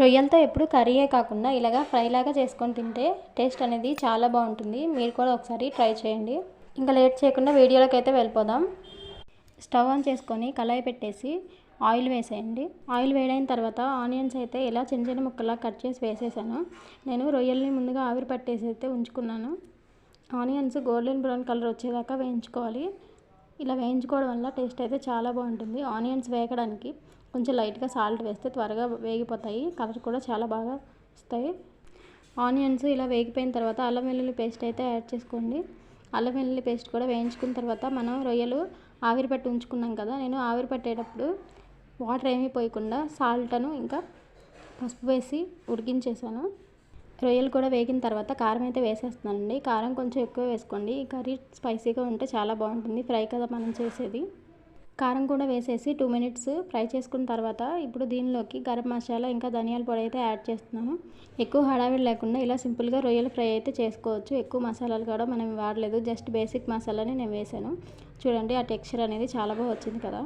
రొయ్యలతో ఎప్పుడు కర్రీయే కాకుండా ఇలాగా ఫ్రైలాగా చేసుకొని తింటే టేస్ట్ అనేది చాలా బాగుంటుంది. మీరు కూడా ఒకసారి ట్రై చేయండి. ఇంకా లేట్ చేయకుండా వీడియోలోకి అయితే వెళ్ళిపోదాం. స్టవ్ ఆన్ చేసుకొని కళాయి పెట్టేసి ఆయిల్ వేసేయండి. ఆయిల్ వేడైన తర్వాత ఆనియన్స్ అయితే ఇలా చిన్న చిన్న ముక్కలా కట్ చేసి వేసేసాను. నేను రొయ్యల్ని ముందుగా ఆవిరి పట్టేసి అయితే ఉంచుకున్నాను. ఆనియన్స్ గోల్డెన్ బ్రౌన్ కలర్ వచ్చేదాకా వేయించుకోవాలి. ఇలా వేయించుకోవడం వల్ల టేస్ట్ అయితే చాలా బాగుంటుంది. ఆనియన్స్ వేగడానికి కొంచెం లైట్గా సాల్ట్ వేస్తే త్వరగా వేగిపోతాయి. కలర్ కూడా చాలా బాగా వస్తాయి. ఆనియన్స్ ఇలా వేగిపోయిన తర్వాత అల్లం వెల్లుల్లి పేస్ట్ అయితే యాడ్ చేసుకోండి. అల్లం వెల్లుల్లి పేస్ట్ కూడా వేయించుకున్న తర్వాత మనం రొయ్యలు ఆవిరి పెట్టి ఉంచుకున్నాం కదా నేను ఆవిరి పట్టేటప్పుడు వాటర్ ఏమీ పోయకుండా సాల్ట్ను ఇంకా పసుపు వేసి ఉడికించేసాను. రొయ్యలు కూడా వేగిన తర్వాత కారం అయితే వేసేస్తున్నానండి. కారం కొంచెం ఎక్కువ వేసుకోండి. ఈ కర్రీ స్పైసీగా ఉంటే చాలా బాగుంటుంది. ఫ్రై కదా మనం చేసేది. కారం కూడా వేసేసి టూ మినిట్స్ ఫ్రై చేసుకున్న తర్వాత ఇప్పుడు దీనిలోకి గరం మసాలా ఇంకా ధనియాల పొడి అయితే యాడ్ చేస్తున్నాను. ఎక్కువ హడావిడి లేకుండా ఇలా సింపుల్గా రొయ్యలు ఫ్రై అయితే చేసుకోవచ్చు. ఎక్కువ మసాలాలు కూడా మనం వాడలేదు. జస్ట్ బేసిక్ మసాలాని నేను వేసాను. చూడండి ఆ టెక్స్చర్ అనేది చాలా బాగా వచ్చింది కదా.